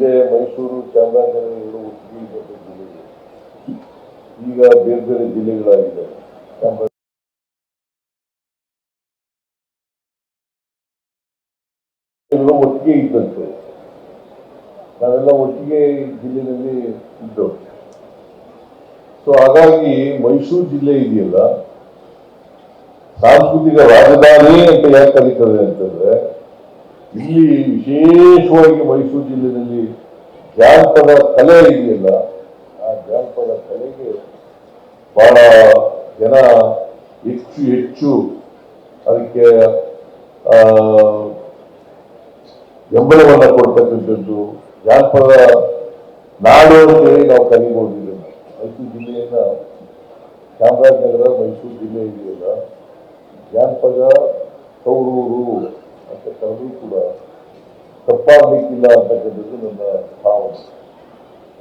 ಹಿಂದೆ ಮೈಸೂರು ಚಾಮರಾಜನಗರಗಳು ಉಡುಪಿ ಇದ್ದಂಥ ಜಿಲ್ಲೆಗಳು. ಈಗ ಬೇರೆ ಬೇರೆ ಜಿಲ್ಲೆಗಳಾಗಿದೆ. ಒಟ್ಟಿಗೆ ಇದ್ದಂತೆ. ನಾವೆಲ್ಲ ಒಟ್ಟಿಗೆ ಜಿಲ್ಲೆಯಲ್ಲಿ ಇದ್ದವು ಸೊ ಹಾಗಾಗಿ ಮೈಸೂರು ಜಿಲ್ಲೆ ಇದೆಯಲ್ಲ, ಸಾಂಸ್ಕೃತಿಕ ರಾಜಧಾನಿ ಅಂತ ಯಾಕೆ ಕರೀತದೆ ಅಂತಂದ್ರೆ ಇಲ್ಲಿ ವಿಶೇಷವಾಗಿ ಮೈಸೂರು ಜಿಲ್ಲೆಯಲ್ಲಿ ಜಾನಪದ ಕಲೆ ಇದೆಯಲ್ಲ, ಆ ಜಾನಪದ ಕಲೆಗೆ ಬಹಳ ಜನ ಹೆಚ್ಚು ಹೆಚ್ಚು ಅದಕ್ಕೆ ಬೆಂಬಲವನ್ನು ಕೊಡ್ತಕ್ಕಂಥದ್ದು ಜಾನಪದ ನಾಡು ಅಂತೇಳಿ ನಾವು ಕಲಿಬಹುದು ಮೈಸೂರು ಜಿಲ್ಲೆಯಿಂದ ಚಾಮರಾಜನಗರ ಮೈಸೂರು ಜಿಲ್ಲೆ ಇದೆಯಲ್ಲ, ಜಾನಪದ ತೌರೂರು ಅಂತ ಕರೆದ್ರೂ ಕೂಡ ತಪ್ಪಾಗಲಿಕ್ಕಿಲ್ಲ ಅಂತಕ್ಕಂಥದ್ದು ನನ್ನ ಭಾವನೆ.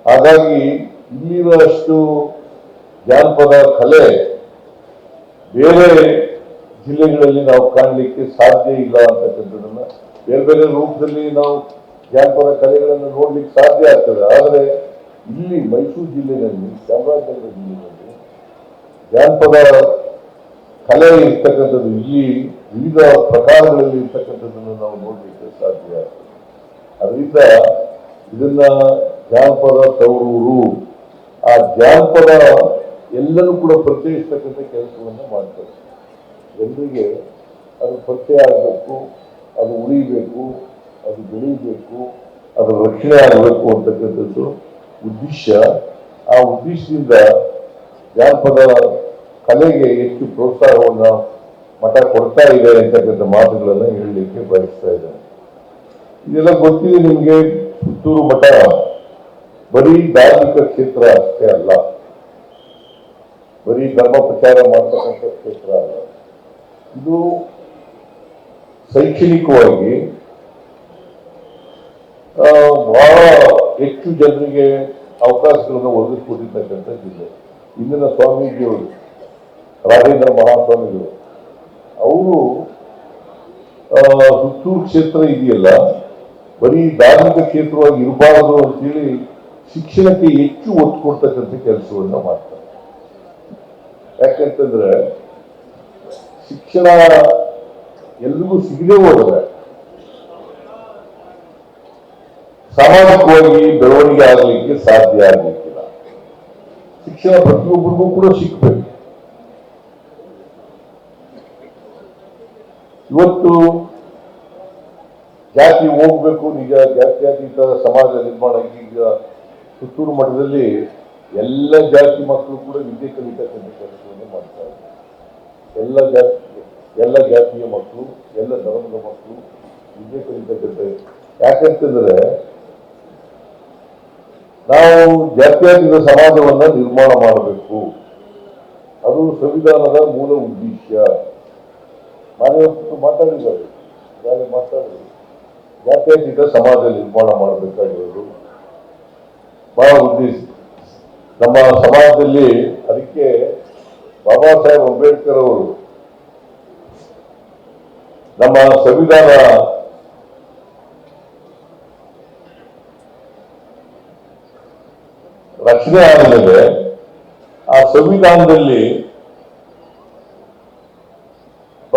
ಹಾಗಾಗಿ ಇಲ್ಲಿರುವಷ್ಟು ಜಾನಪದ ಕಲೆ ಬೇರೆ ಜಿಲ್ಲೆಗಳಲ್ಲಿ ನಾವು ಕಾಣಲಿಕ್ಕೆ ಸಾಧ್ಯ ಇಲ್ಲ ಅಂತಕ್ಕಂಥದ್ದನ್ನ ಬೇರೆ ಬೇರೆ ರೂಪದಲ್ಲಿ ನಾವು ಜಾನಪದ ಕಲೆಗಳನ್ನು ನೋಡ್ಲಿಕ್ಕೆ ಸಾಧ್ಯ ಆಗ್ತದೆ. ಆದರೆ ಇಲ್ಲಿ ಮೈಸೂರು ಜಿಲ್ಲೆಯಲ್ಲಿ, ಚಾಮರಾಜನಗರ ಜಿಲ್ಲೆಯಲ್ಲಿ ಜಾನಪದ ಕಲೆ ಇರ್ತಕ್ಕಂಥದ್ದು ಇಲ್ಲಿ ವಿವಿಧ ಪ್ರಕಾರಗಳಲ್ಲಿ ಇರ್ತಕ್ಕಂಥದ್ದನ್ನು ನಾವು ನೋಡಲಿಕ್ಕೆ ಸಾಧ್ಯ. ಆಗ್ತದೆ ಅದರಿಂದ ಇದನ್ನ ಜಾನಪದ ತವರೂರು, ಆ ಜಾನಪದ ಎಲ್ಲರೂ ಕೂಡ ಪರಿಚಯಿಸ್ತಕ್ಕಂಥ ಕೆಲಸವನ್ನು ಮಾಡ್ತಾರೆ. ಜನರಿಗೆ ಅದು ಪರಿಚಯ ಆಗಬೇಕು, ಅದು ಉಳಿಬೇಕು, ಅದು ಬೆಳೀಬೇಕು ಅದು ರಕ್ಷಣೆ ಆಗಬೇಕು ಅಂತಕ್ಕಂಥದ್ದು ಉದ್ದೇಶ. ಆ ಉದ್ದೇಶದಿಂದ ಜಾನಪದ ಕಲೆಗೆ ಹೆಚ್ಚು ಪ್ರೋತ್ಸಾಹವನ್ನು ಮಠ ಕೊಡ್ತಾ ಇದೆ ಅಂತಕ್ಕಂಥ ಮಾತುಗಳನ್ನು ಹೇಳಲಿಕ್ಕೆ ಬಯಸ್ತಾ ಇದ್ದಾರೆ ಇದೆಲ್ಲ ಗೊತ್ತಿದೆ ನಿಮಗೆ? ಪುತ್ತೂರು ಮಠ ಬರೀ ಧಾರ್ಮಿಕ ಕ್ಷೇತ್ರ ಅಷ್ಟೇ ಅಲ್ಲ. ಬರೀ ಧರ್ಮ ಪ್ರಚಾರ ಮಾಡ್ತಕ್ಕಂಥ ಕ್ಷೇತ್ರ ಅಲ್ಲ. ಇದು ಶೈಕ್ಷಣಿಕವಾಗಿ ಬಹಳ ಹೆಚ್ಚು ಜನರಿಗೆ ಅವಕಾಶಗಳನ್ನು ಒದಗಿಸ್ಕೊಟ್ಟಿರ್ತಕ್ಕಂಥ ಜಿಲ್ಲೆ. ಇಂದಿನ ಸ್ವಾಮೀಜಿಯವರು ರಾಜೇಂದ್ರ ಮಹಾಸ್ವಾಮಿಗಳು ಅವರು ಸುತ್ತೂರು ಕ್ಷೇತ್ರ ಇದೆಯಲ್ಲ, ಬರೀ ಧಾರ್ಮಿಕ ಕ್ಷೇತ್ರವಾಗಿ ಇರಬಾರದು ಅಂತೇಳಿ ಶಿಕ್ಷಣಕ್ಕೆ ಹೆಚ್ಚು ಒತ್ತು ಕೊಡ್ತಕ್ಕಂಥ ಕೆಲಸವನ್ನ ಮಾಡ್ತಾರೆ. ಯಾಕಂತಂದ್ರೆ, ಶಿಕ್ಷಣ ಎಲ್ರಿಗೂ ಸಿಗದೆ ಹೋದ್ರೆ, ಸಾಮಾಜಿಕವಾಗಿ ಬೆಳವಣಿಗೆ ಆಗಲಿಕ್ಕೆ ಸಾಧ್ಯ ಆಗಲಿಕ್ಕಿಲ್ಲ. ಶಿಕ್ಷಣ ಪ್ರತಿಯೊಬ್ಬರಿಗೂ ಕೂಡ ಸಿಗ್ಬೇಕು. ಇವತ್ತು ಜಾತಿ ಹೋಗ್ಬೇಕು ನಿಜ ಜಾತ್ಯತೀತ ಸಮಾಜ ನಿರ್ಮಾಣ ಈಗ ಸುತ್ತೂರು ಮಠದಲ್ಲಿ ಎಲ್ಲ ಜಾತಿ ಮಕ್ಕಳು ಕೂಡ ವಿದ್ಯೆ ಕಲಿತಕ್ಕಂಥ ಕೆಲಸವನ್ನು ಮಾಡ್ತಾ ಇದ್ದಾರೆ. ಎಲ್ಲ ಜಾತಿ, ಎಲ್ಲ ಜಾತಿಯ ಮಕ್ಕಳು, ಎಲ್ಲ ಧರ್ಮದ ಮಕ್ಕಳು ವಿದ್ಯೆ ಕಲಿತಕ್ಕಂಥ ಯಾಕಂತಂದ್ರೆ ನಾವು ಜಾತ್ಯಾತೀತ ಸಮಾಜವನ್ನ ನಿರ್ಮಾಣ ಮಾಡಬೇಕು. ಅದು ಸಂವಿಧಾನದ ಮೂಲ ಉದ್ದೇಶ. ನಾನೇ ಇವತ್ತು ಮಾತಾಡಿದ್ದಾರೆ ನಾನೇ ಮಾತಾಡಿದ್ರು ಜಾತ್ಯತೀತ ಸಮಾಜ ನಿರ್ಮಾಣ ಮಾಡಬೇಕಾಗಿರೋದು? ಬಹಳ ಉದ್ದೇಶ ನಮ್ಮ ಸಮಾಜದಲ್ಲಿ ಅದಕ್ಕೆ ಬಾಬಾ ಸಾಹೇಬ್ ಅಂಬೇಡ್ಕರ್ ಅವರು ನಮ್ಮ ಸಂವಿಧಾನ ರಚನೆ ಆದಮೇಲೆ ಆ ಸಂವಿಧಾನದಲ್ಲಿ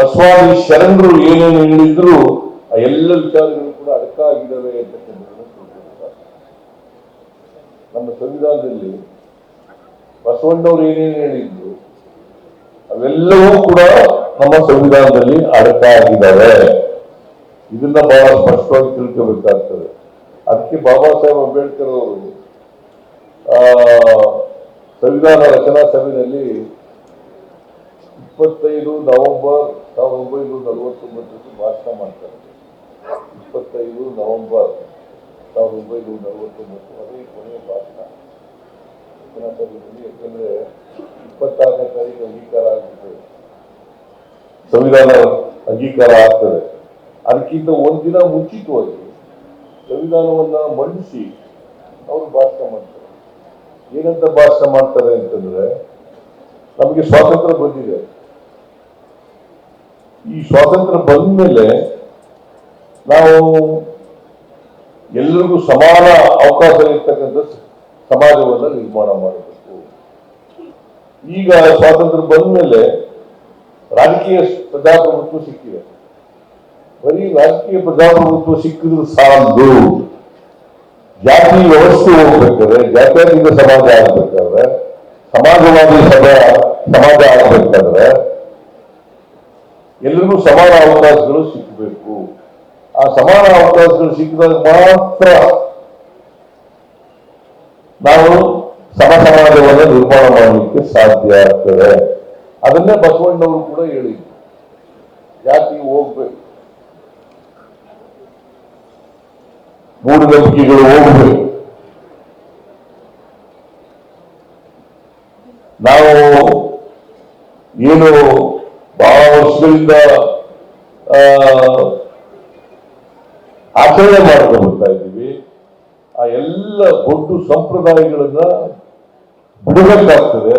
ಬಸವಾದಿ ಶರಣರು ಏನೇನು ಹೇಳಿದ್ರು, ಆ ಎಲ್ಲ ವಿಚಾರಗಳು ಕೂಡ ಅಂತಕ್ಕಂಥದ್ದನ್ನು ತಿಳ್ಕೊಳ್ತಾರೆ. ನಮ್ಮ ಸಂವಿಧಾನದಲ್ಲಿ ಬಸವಣ್ಣವ್ರು ಏನೇನು ಹೇಳಿದ್ರು, ಅವೆಲ್ಲವೂ ಕೂಡ ನಮ್ಮ ಸಂವಿಧಾನದಲ್ಲಿ ಅಡಕ ಆಗಿದ್ದಾವೆ ಇದನ್ನ ಬಹಳ ಸ್ಪಷ್ಟವಾಗಿ ತಿಳ್ಕೋಬೇಕಾಗ್ತದೆ ಅದಕ್ಕೆ ಬಾಬಾ ಸಾಹೇಬ್ ಅಂಬೇಡ್ಕರ್ ಅವರು ಸಂವಿಧಾನ ರಚನಾ ಸಭೆಯಲ್ಲಿ ಇಪ್ಪತ್ತೈದು ನವೆಂಬರ್ ಸಾವಿರದ ಒಂಬೈನೂರ ನಲವತ್ತೊಂಬತ್ತರಲ್ಲಿ ಭಾಷಣ ಮಾಡ್ತಾರೆ. ಇಪ್ಪತ್ತೈದು ನವೆಂಬರ್ ಸಾವಿರದ ಒಂಬೈನೂರ ನಲವತ್ತೊಂಬತ್ತು ಅದೇ ಕೊನೆಯ ಭಾಷಣ. ಯಾಕಂದ್ರೆ ಇಪ್ಪತ್ತಾರನೇ ತಾರೀಕು ಅಂಗೀಕಾರ ಆಗ್ತದೆ ಸಂವಿಧಾನ ಅಂಗೀಕಾರ ಆಗ್ತದೆ. ಅದಕ್ಕಿಂತ ಒಂದಿನ ಮುಂಚಿತವಾಗಿ ಸಂವಿಧಾನವನ್ನ ಮಂಡಿಸಿ ಅವರು ಭಾಷಣ ಮಾಡ್ತಾರೆ. ಏನಂತ ಭಾಷಣ ಮಾಡ್ತಾರೆ ಅಂತಂದ್ರೆ, ನಮಗೆ ಸ್ವಾತಂತ್ರ್ಯ ಬಂದಿದೆ. ಈ ಸ್ವಾತಂತ್ರ್ಯ ಬಂದ ಮೇಲೆ ನಾವು ಎಲ್ಲರಿಗೂ ಸಮಾನ ಅವಕಾಶ ಇರ್ತಕ್ಕಂಥ ಸಮಾಜವನ್ನು ನಿರ್ಮಾಣ ಮಾಡಬೇಕು. ಈಗ ಸ್ವಾತಂತ್ರ್ಯ ಬಂದ ಮೇಲೆ ರಾಜಕೀಯ ಪ್ರಜಾಪ್ರಭುತ್ವ ಸಿಕ್ಕಿದೆ. ಬರೀ ರಾಜಕೀಯ ಪ್ರಜಾಪ್ರಭುತ್ವ ಸಿಕ್ಕಿದ್ರು ಸಾಲದು. ಜಾತಿ ವ್ಯವಸ್ಥೆ ಹೋಗ್ಬೇಕಾದ್ರೆ, ಜಾತ್ಯಾತೀತ ಸಮಾಜ ಆಗ್ಬೇಕಾದ್ರೆ, ಸಮಾಜವಾದಿ ಸಭಾ, ಸಮಾಜ ಆಗ್ಬೇಕಾದ್ರೆ ಎಲ್ರಿಗೂ ಸಮಾನ ಅವಕಾಶಗಳು ಸಿಕ್ಕಬೇಕು ಆ ಸಮಾನ ಅವಕಾಶಗಳು ಸಿಕ್ಕಿದಾಗ ಮಾತ್ರ ನಾವು ಸಮ ನಿರ್ಮಾಣ ಮಾಡಲಿಕ್ಕೆ ಸಾಧ್ಯ ಆಗ್ತದೆ. ಅದನ್ನೇ ಬಸವಣ್ಣವರು ಕೂಡ ಹೇಳಿದ್ರು. ಜಾತಿ ಹೋಗ್ಬೇಕು. ಮೂಢನಂಬಿಕೆಗಳು ಹೋಗ್ಬೇಕು. ನಾವು ಏನು ವರ್ಷಗಳಿಂದ ಆಚರಣೆ ಬರ್ತಾ ಇದ್ದೀವಿ. ಆ ಎಲ್ಲ ದೊಡ್ಡ ಸಂಪ್ರದಾಯಗಳನ್ನ ಬಿಡಬೇಕಾಗ್ತದೆ.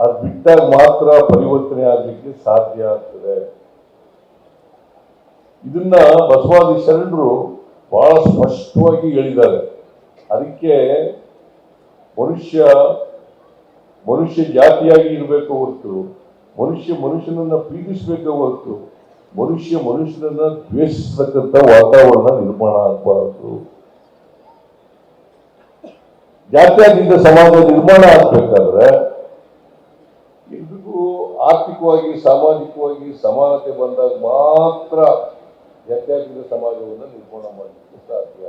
ಅದು ಬಿಟ್ಟಾಗ ಮಾತ್ರ ಪರಿವರ್ತನೆ ಆಗಲಿಕ್ಕೆ ಸಾಧ್ಯ ಆಗ್ತದೆ. ಇದನ್ನ ಬಸವಾದಿ ಶರಣರು ಬಹಳ ಸ್ಪಷ್ಟವಾಗಿ ಹೇಳಿದ್ದಾರೆ. ಅದಕ್ಕೆ ಮನುಷ್ಯ ಮನುಷ್ಯ ಜಾತಿಯಾಗಿ ಇರಬೇಕು ಹೊರತು ಮನುಷ್ಯ ಮನುಷ್ಯನನ್ನ ಪ್ರೀತಿಸಬೇಕು ಹೊರತು, ಮನುಷ್ಯ ಮನುಷ್ಯನನ್ನ ದ್ವೇಷಿಸತಕ್ಕಂಥ ವಾತಾವರಣ ನಿರ್ಮಾಣ ಆಗಬಾರದು. ಜಾತ್ಯತೀತ ಸಮಾಜ ನಿರ್ಮಾಣ ಆಗ್ಬೇಕಾದ್ರೆ ಎಲ್ರಿಗೂ ಆರ್ಥಿಕವಾಗಿ, ಸಾಮಾಜಿಕವಾಗಿ ಸಮಾನತೆ ಬಂದಾಗ ಮಾತ್ರ ಜಾತ್ಯತೀತ ಸಮಾಜವನ್ನು ನಿರ್ಮಾಣ ಮಾಡಲಿಕ್ಕೆ ಸಾಧ್ಯ.